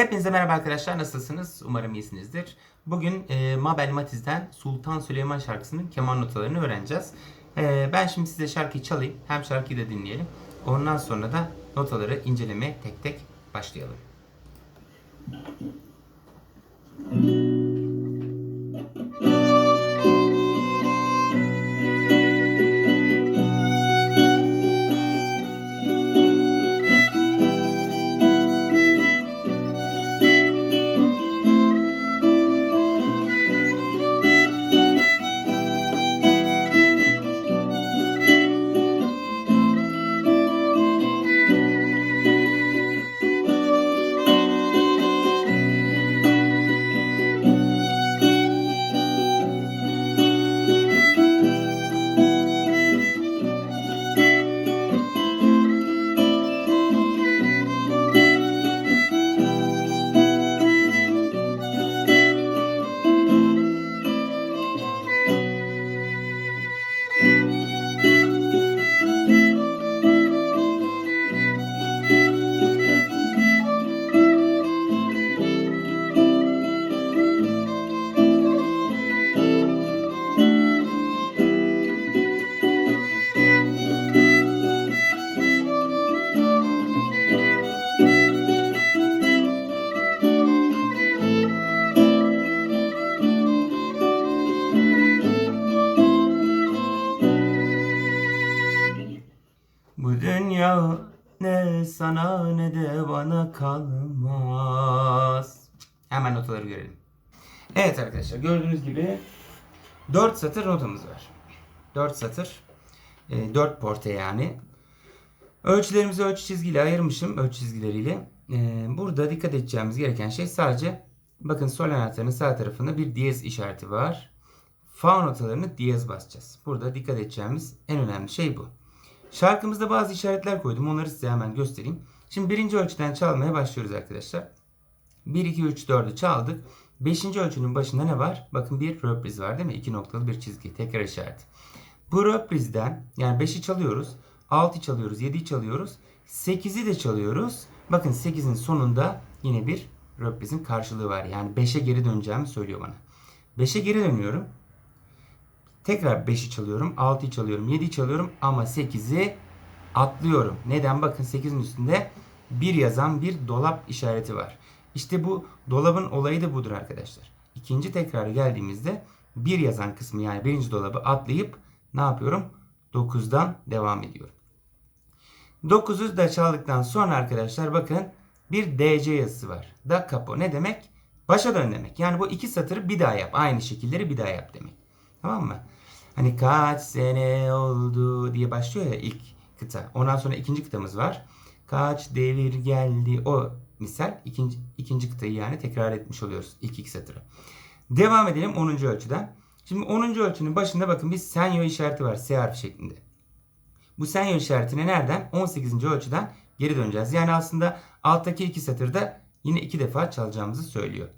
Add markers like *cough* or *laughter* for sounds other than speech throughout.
Hepinize merhaba arkadaşlar nasılsınız? Umarım iyisinizdir. Bugün e, Mabel Matiz'den Sultan Süleyman şarkısının keman notalarını öğreneceğiz. E, ben şimdi size şarkıyı çalayım. Hem şarkıyı da dinleyelim. Ondan sonra da notaları incelemeye tek tek başlayalım. Bu dünya ne sana ne de bana kalmaz. Hemen notaları görelim. Evet arkadaşlar gördüğünüz gibi 4 satır notamız var. 4 satır. 4 porte yani. Ölçülerimizi ölçü çizgiyle ayırmışım. Ölçü çizgileriyle. E, Burada dikkat edeceğimiz gereken şey sadece bakın sol anahtarının sağ tarafında bir diyez işareti var. Fa notalarını diyez basacağız. Burada dikkat edeceğimiz en önemli şey bu. Şarkımızda bazı işaretler koydum. Onları size hemen göstereyim. Şimdi birinci ölçüden çalmaya başlıyoruz arkadaşlar. 1, 2, 3, 4'ü çaldık. Beşinci ölçünün başında ne var? Bakın bir röpriz var değil mi? İki noktalı bir çizgi. Tekrar işareti. Bu röprizden yani 5'i çalıyoruz. 6'yı çalıyoruz. 7'yi çalıyoruz. 8'i de çalıyoruz. Bakın 8'in sonunda yine bir röprizin karşılığı var. Yani 5'e geri döneceğimi söylüyor bana. 5'e geri dönüyorum. Tekrar 5'i çalıyorum, 6'yı çalıyorum, 7'yi çalıyorum ama 8'i atlıyorum. Neden? Bakın 8'in üstünde bir yazan bir dolap işareti var. İşte bu dolabın olayı da budur arkadaşlar. İkinci tekrara geldiğimizde bir yazan kısmı yani birinci dolabı atlayıp ne yapıyorum? 9'dan devam ediyorum. 9'u da çaldıktan sonra arkadaşlar bakın bir DC yazısı var. Da capo ne demek? Başa dön demek. Yani bu iki satırı bir daha yap. Aynı şekilleri bir daha yap demek. Tamam mı? Hani kaç sene oldu diye başlıyor ya ilk kıta. Ondan sonra ikinci kıtamız var. Kaç devir geldi o misal ikinci, ikinci kıtayı yani tekrar etmiş oluyoruz ilk iki satırı. Devam edelim 10. ölçüden. Şimdi 10. ölçünün başında bakın bir senyo işareti var S harfi şeklinde. Bu senyo işaretine nereden? 18. ölçüden geri döneceğiz. Yani aslında alttaki iki satırda yine iki defa çalacağımızı söylüyor.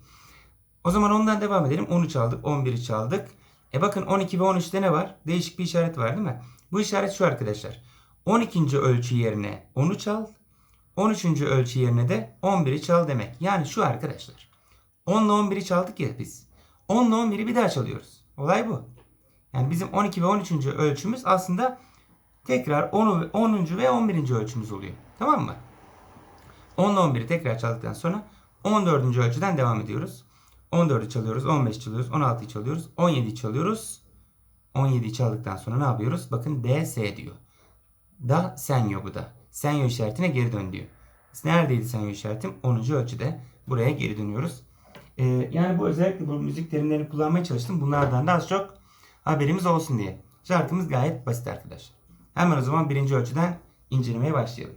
O zaman ondan devam edelim. 10'u çaldık, 11'i çaldık. E bakın 12 ve 13'te ne var? Değişik bir işaret var değil mi? Bu işaret şu arkadaşlar. 12. ölçü yerine 10'u çal. 13. ölçü yerine de 11'i çal demek. Yani şu arkadaşlar. 10 ile 11'i çaldık ya biz. 10 ile 11'i bir daha çalıyoruz. Olay bu. Yani bizim 12 ve 13. ölçümüz aslında tekrar 10, 10. ve 11. ölçümüz oluyor. Tamam mı? 10 ile 11'i tekrar çaldıktan sonra 14. ölçüden devam ediyoruz. 14'ü çalıyoruz, 15 çalıyoruz, 16'yı çalıyoruz, 17'yi çalıyoruz. 17'yi çaldıktan sonra ne yapıyoruz? Bakın DS diyor. Da senyo bu da. Senyo işaretine geri dön diyor. Neredeydi senyo işaretim? 10. ölçüde. Buraya geri dönüyoruz. Ee, yani bu özellikle bu müzik terimlerini kullanmaya çalıştım. Bunlardan da az çok haberimiz olsun diye. Şarkımız gayet basit arkadaşlar. Hemen o zaman birinci ölçüden incelemeye başlayalım.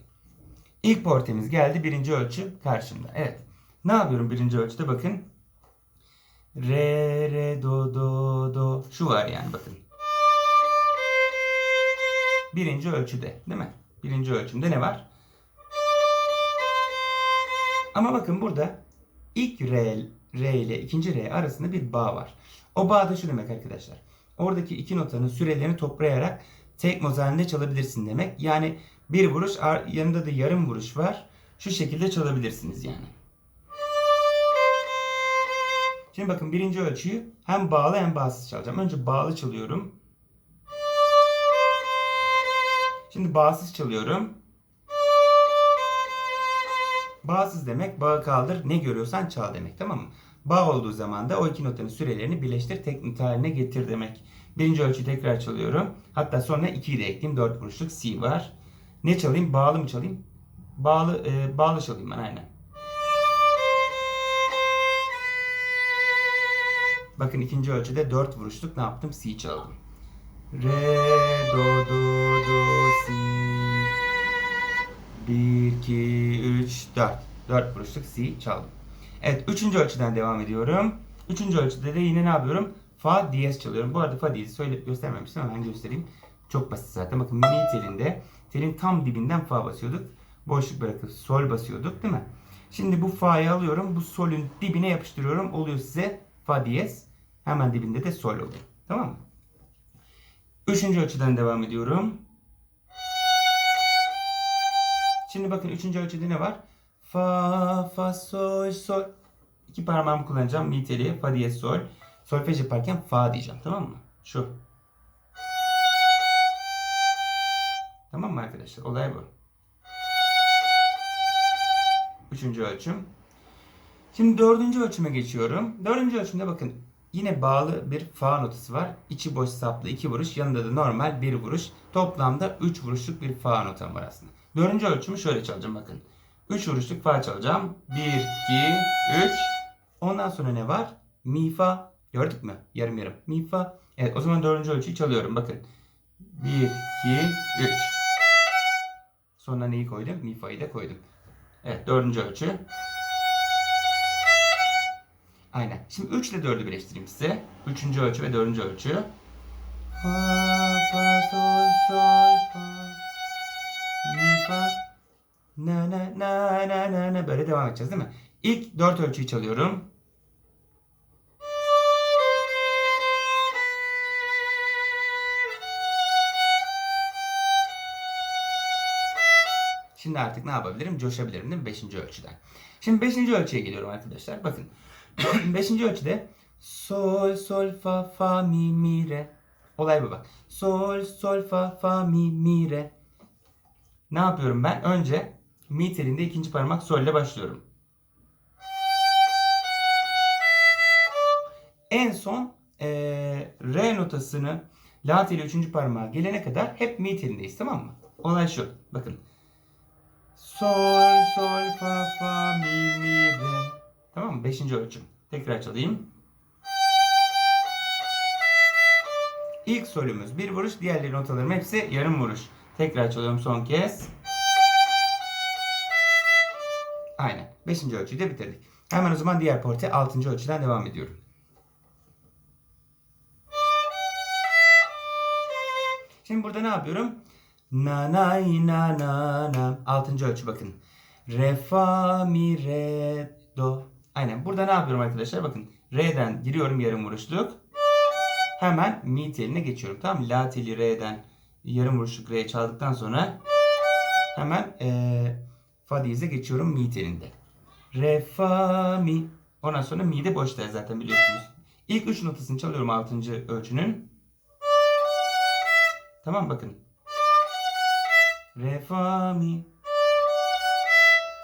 İlk portemiz geldi. Birinci ölçü karşımda. Evet. Ne yapıyorum birinci ölçüde? Bakın. Re, re, do, do, do. Şu var yani bakın. Birinci ölçüde değil mi? Birinci ölçümde ne var? Ama bakın burada ilk re, re ile ikinci re arasında bir bağ var. O bağ da şu demek arkadaşlar. Oradaki iki notanın sürelerini toplayarak tek not halinde çalabilirsin demek. Yani bir vuruş yanında da yarım vuruş var. Şu şekilde çalabilirsiniz yani. Şimdi bakın birinci ölçüyü hem bağlı hem bağsız çalacağım. Önce bağlı çalıyorum. Şimdi bağsız çalıyorum. Bağsız demek bağı kaldır ne görüyorsan çal demek tamam mı? Bağ olduğu zaman da o iki notanın sürelerini birleştir tek haline getir demek. Birinci ölçüyü tekrar çalıyorum. Hatta sonra 2'yi de ekleyeyim. 4 vuruşluk C var. Ne çalayım? Bağlı mı çalayım? Bağlı e, bağlı çalayım ben aynen. Bakın ikinci ölçüde 4 vuruşluk ne yaptım? C çaldım. Re, do, do, do, si. 1, 2, 3, 4. 4 vuruşluk si çaldım. Evet, üçüncü ölçüden devam ediyorum. Üçüncü ölçüde de yine ne yapıyorum? Fa diyez çalıyorum. Bu arada fa diyezi söyleyip göstermemiştim ama ben göstereyim. Çok basit zaten. Bakın mini telinde telin tam dibinden fa basıyorduk. Boşluk bırakıp sol basıyorduk değil mi? Şimdi bu fa'yı alıyorum. Bu solün dibine yapıştırıyorum. Oluyor size fa diyez. Hemen dibinde de sol oluyor. Tamam mı? Üçüncü ölçüden devam ediyorum. Şimdi bakın üçüncü ölçüde ne var? Fa, fa, sol, sol. İki parmağımı kullanacağım. Mi teli, fa diyez sol. Solfej yaparken fa diyeceğim. Tamam mı? Şu. Tamam mı arkadaşlar? Olay bu. Üçüncü ölçüm. Şimdi dördüncü ölçüme geçiyorum. Dördüncü ölçümde bakın yine bağlı bir fa notası var. İçi boş saplı iki vuruş. Yanında da normal bir vuruş. Toplamda üç vuruşluk bir fa notam var aslında. Dördüncü ölçümü şöyle çalacağım bakın. Üç vuruşluk fa çalacağım. Bir, iki, üç. Ondan sonra ne var? Mi fa. Gördük mü? Yarım yarım. Mi fa. Evet o zaman dördüncü ölçüyü çalıyorum. Bakın. Bir, iki, üç. Sonra neyi koydum? Mi fa'yı da koydum. Evet dördüncü ölçü. Aynen. Şimdi 3 ile 4'ü birleştireyim size. Üçüncü ölçü ve dördüncü ölçü. Fa, fa, sol, sol, fa. Mi, fa. Na, na, na, na, na, na. Böyle devam edeceğiz değil mi? İlk 4 ölçüyü çalıyorum. Şimdi artık ne yapabilirim? Coşabilirim değil mi? Beşinci ölçüden. Şimdi beşinci ölçüye geliyorum arkadaşlar. Bakın. *clears throat* beşinci ölçüde sol, sol, fa, fa, mi, mi, re. Olay bu bak. Sol, sol, fa, fa, mi, mi, re. Ne yapıyorum ben? Önce mi telinde ikinci parmak sol ile başlıyorum. En son eee, re notasını la teli üçüncü parmağa gelene kadar hep mi telindeyiz tamam mı? Olay şu. Bakın. Sol, sol, fa, fa, mi, mi, re. Tamam mı? Beşinci ölçüm. Tekrar çalayım. İlk solümüz bir vuruş. Diğerleri notalarım hepsi yarım vuruş. Tekrar çalıyorum son kez. Aynen. Beşinci ölçüyü de bitirdik. Hemen o zaman diğer porte altıncı ölçüden devam ediyorum. Şimdi burada ne yapıyorum? Na na na na na. Altıncı ölçü bakın. Re fa mi re do. Aynen. Burada ne yapıyorum arkadaşlar? Bakın. Re'den giriyorum yarım vuruşluk. Hemen mi teline geçiyorum. Tamam? La teli re'den yarım vuruşluk re'ye çaldıktan sonra hemen ee, fa diyeze geçiyorum mi telinde. Re fa mi. Ondan sonra mi de boşta zaten biliyorsunuz. İlk üç notasını çalıyorum altıncı ölçünün. Tamam bakın. Re fa mi.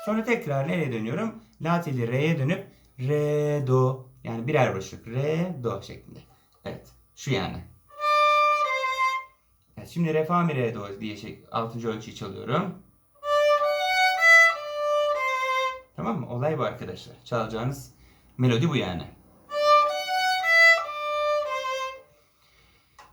Sonra tekrar nereye dönüyorum? La teli re'ye dönüp re do yani birer vuruşluk re do şeklinde. Evet. Şu yani. Evet, şimdi re fa mi re do diye şey, 6. ölçüyü çalıyorum. Tamam mı? Olay bu arkadaşlar. Çalacağınız melodi bu yani.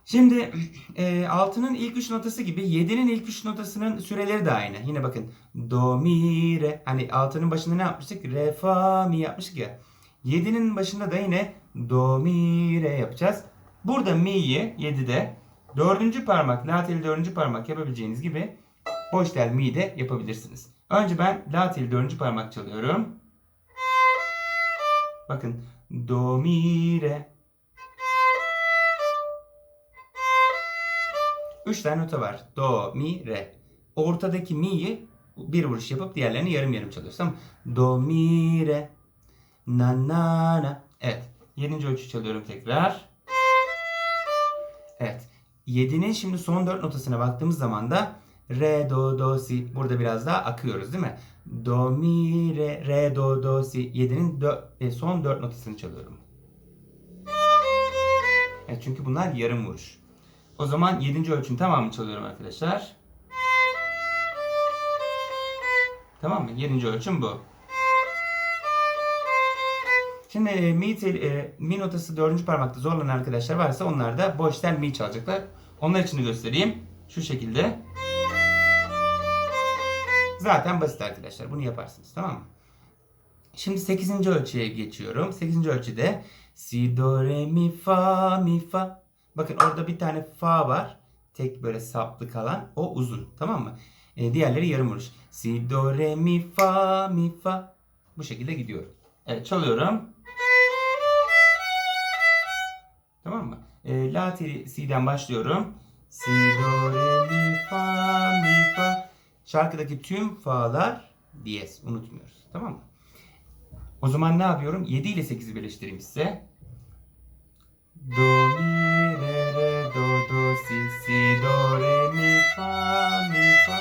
Şimdi e, 6'nın ilk 3 notası gibi 7'nin ilk 3 notasının süreleri de aynı. Yine bakın do mi re hani 6'nın başında ne yapmıştık? Re fa mi yapmıştık ya. 7'nin başında da yine do mi re yapacağız. Burada mi'yi 7'de dördüncü parmak, la teli dördüncü parmak yapabileceğiniz gibi boş tel mi de yapabilirsiniz. Önce ben la teli dördüncü parmak çalıyorum. Bakın do mi re 3 tane nota var. Do, mi, re. Ortadaki mi'yi bir vuruş yapıp diğerlerini yarım yarım çalıyoruz. Tamam? Do, mi, re. Na, na, na. Evet. 7. ölçü çalıyorum tekrar. Evet. 7'nin şimdi son 4 notasına baktığımız zaman da re do do si burada biraz daha akıyoruz değil mi? Do mi re re do do si 7'nin dö- e, son 4 notasını çalıyorum. Evet çünkü bunlar yarım vuruş. O zaman 7. ölçünün tamamını çalıyorum arkadaşlar. Tamam mı? 7. ölçüm bu. Şimdi mi, tel, e, mi notası 4. parmakta zorlanan arkadaşlar varsa onlar da boş mi çalacaklar. Onlar için de göstereyim. Şu şekilde. Zaten basit arkadaşlar. Bunu yaparsınız. Tamam mı? Şimdi 8. ölçüye geçiyorum. 8. ölçüde si do re mi fa mi fa. Bakın orada bir tane fa var. Tek böyle saplı kalan. O uzun. Tamam mı? E, diğerleri yarım vuruş. Si do re mi fa mi fa. Bu şekilde gidiyor. Evet çalıyorum. Tamam mı? E, la ti si'den başlıyorum. Si do re mi fa mi fa. Şarkıdaki tüm fa'lar diyez. Unutmuyoruz. Tamam mı? O zaman ne yapıyorum? 7 ile 8'i birleştireyim size. Do mi si si do re mi fa mi fa.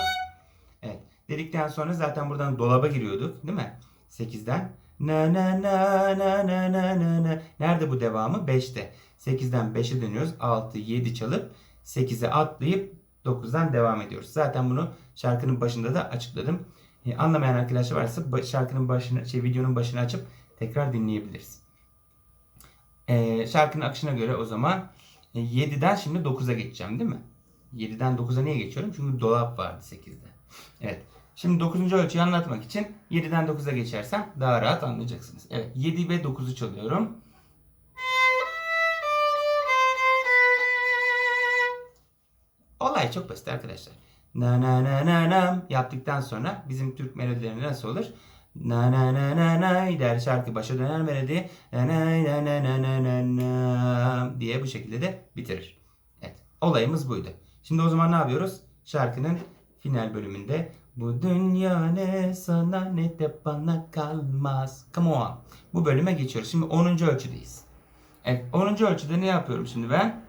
Evet. Dedikten sonra zaten buradan dolaba giriyorduk, değil mi? 8'den na na na na na na na na. Nerede bu devamı? 5'te. 8'den 5'e dönüyoruz. 6 7 çalıp 8'e atlayıp 9'dan devam ediyoruz. Zaten bunu şarkının başında da açıkladım. E, anlamayan arkadaşlar varsa şarkının başını, şey videonun başını açıp tekrar dinleyebiliriz. E, şarkının akışına göre o zaman 7'den şimdi 9'a geçeceğim değil mi? 7'den 9'a niye geçiyorum? Çünkü dolap vardı 8'de. Evet. Şimdi 9. ölçüyü anlatmak için 7'den 9'a geçersem daha rahat anlayacaksınız. Evet 7 ve 9'u çalıyorum. Olay çok basit arkadaşlar. Na na na na nam yaptıktan sonra bizim Türk melodileri nasıl olur? Na na na na na der şarkı başa döner melodi. Na na na na na na na diye bu şekilde de bitirir. Evet. Olayımız buydu. Şimdi o zaman ne yapıyoruz? Şarkının final bölümünde bu dünya ne sana ne de bana kalmaz. Come on. Bu bölüme geçiyoruz. Şimdi 10. ölçüdeyiz. Evet 10. ölçüde ne yapıyorum şimdi ben?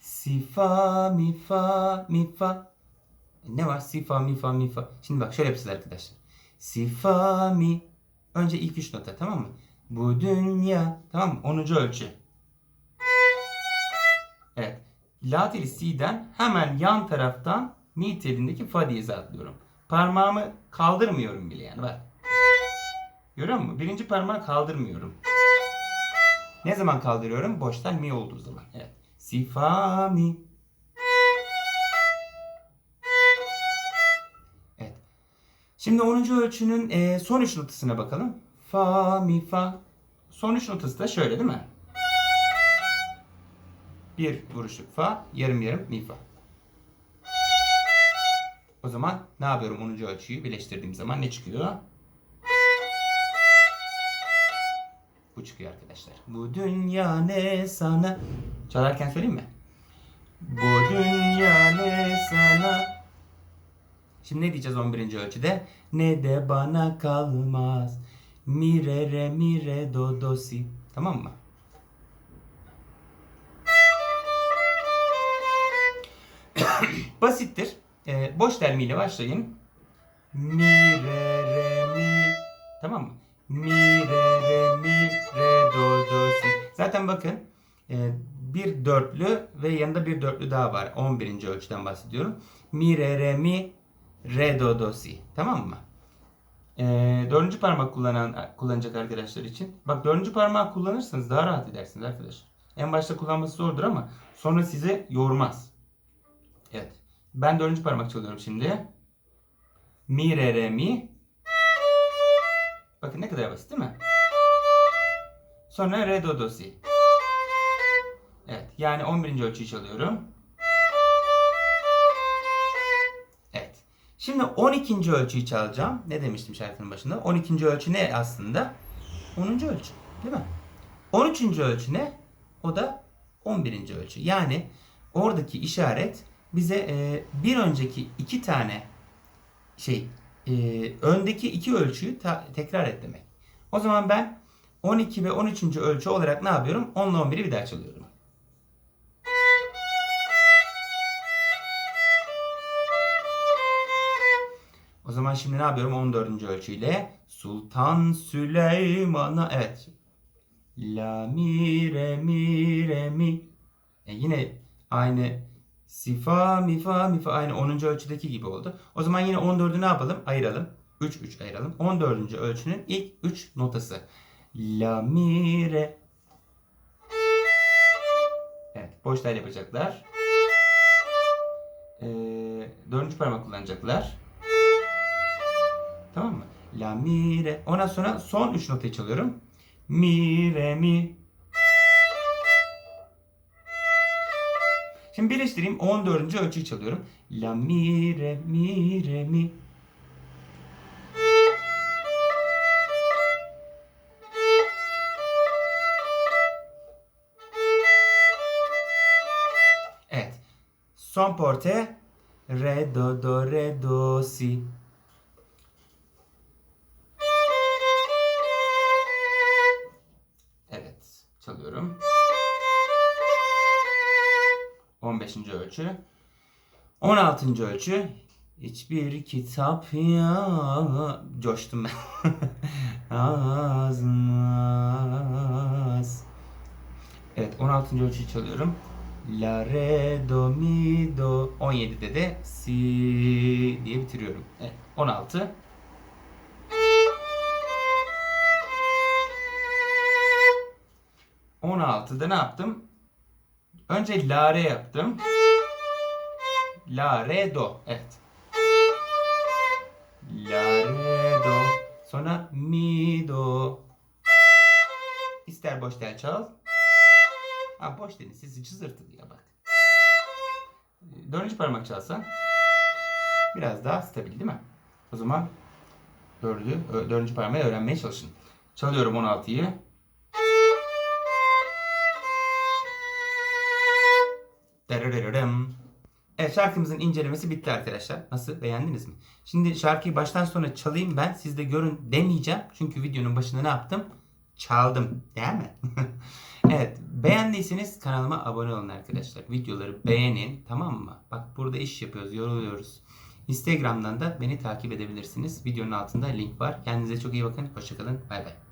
Si fa mi fa mi fa. Ne var? Si fa mi fa mi fa. Şimdi bak şöyle yapacağız arkadaşlar. Si fa mi. Önce ilk üç nota tamam mı? Bu dünya. Tamam mı? 10. ölçü. Evet. La teli si'den hemen yan taraftan mi telindeki fa diyeze atlıyorum. Parmağımı kaldırmıyorum bile yani bak. Görüyor musun? Birinci parmağı kaldırmıyorum. Ne zaman kaldırıyorum? Boştan mi olduğu zaman. Evet. Si fa mi. Şimdi 10. ölçünün e, son 3 notasına bakalım. Fa mi fa. Son 3 notası da şöyle değil mi? Bir vuruşluk fa, yarım yarım mi fa. O zaman ne yapıyorum 10. ölçüyü birleştirdiğim zaman ne çıkıyor? Bu çıkıyor arkadaşlar. Bu dünya ne sana... Çalarken söyleyeyim mi? Bu dünya ne sana... Şimdi ne diyeceğiz 11. ölçüde? Ne de bana kalmaz. Mi re re mi re do do si. Tamam mı? *coughs* Basittir. Ee, boş termiyle başlayın. Mi re re mi. Tamam mı? Mi re re mi re do do si. Zaten bakın e, bir dörtlü ve yanında bir dörtlü daha var. 11. ölçüden bahsediyorum. Mi re re mi re do do si. Tamam mı? E, dördüncü parmak kullanan kullanacak arkadaşlar için. Bak dördüncü parmağı kullanırsanız daha rahat edersiniz arkadaşlar. En başta kullanması zordur ama sonra size yormaz. Evet. Ben dördüncü parmak çalıyorum şimdi. Mi re re mi. Bakın ne kadar basit değil mi? Sonra re do do si. Evet. Yani 11. ölçüyü çalıyorum. Şimdi 12. ölçüyü çalacağım. Ne demiştim şarkının başında? 12. ölçü ne aslında? 10. ölçü. Değil mi? 13. ölçü ne? O da 11. ölçü. Yani oradaki işaret bize e, bir önceki iki tane şey e, öndeki iki ölçüyü ta- tekrar et demek. O zaman ben 12 ve 13. ölçü olarak ne yapıyorum? 10 ile 11'i bir daha çalıyorum. Zaman şimdi ne yapıyorum? 14. ölçüyle Sultan Süleyman'a evet. La mi re mi re mi. E yine aynı si fa mi fa mi fa aynı 10. ölçüdeki gibi oldu. O zaman yine 14'ü ne yapalım? Ayıralım. 3 3 ayıralım. 14. ölçünün ilk 3 notası. La mi re. Evet, boş yapacaklar. Ee, dördüncü parmak kullanacaklar. Tamam mı? La mi re. Ondan sonra son 3 notayı çalıyorum. Mi re mi. Şimdi birleştireyim. 14. ölçüyü çalıyorum. La mi re mi re mi. Evet. Son porte re do do re do si. 15. ölçü. 16. ölçü. Hiçbir kitap ya... Coştum ben. *laughs* Azmaz. Evet 16. ölçüyü çalıyorum. La re do mi do 17'de de si diye bitiriyorum. Evet 16. On altıda ne yaptım? Önce la re yaptım. La re do. Evet. La re do. Sonra mi do. İster boş tel çal. Ha boş dedin. Sesi çızırtılı ya bak. Dördüncü parmak çalsan. Biraz daha stabil değil mi? O zaman dördü, dördüncü parmağı öğrenmeye çalışın. Çalıyorum 16'yı. Evet şarkımızın incelemesi bitti arkadaşlar. Nasıl beğendiniz mi? Şimdi şarkıyı baştan sona çalayım ben. Siz de görün demeyeceğim. Çünkü videonun başında ne yaptım? Çaldım. Değil mi? *laughs* evet. Beğendiyseniz kanalıma abone olun arkadaşlar. Videoları beğenin. Tamam mı? Bak burada iş yapıyoruz. Yoruluyoruz. Instagram'dan da beni takip edebilirsiniz. Videonun altında link var. Kendinize çok iyi bakın. Hoşçakalın. Bay bay.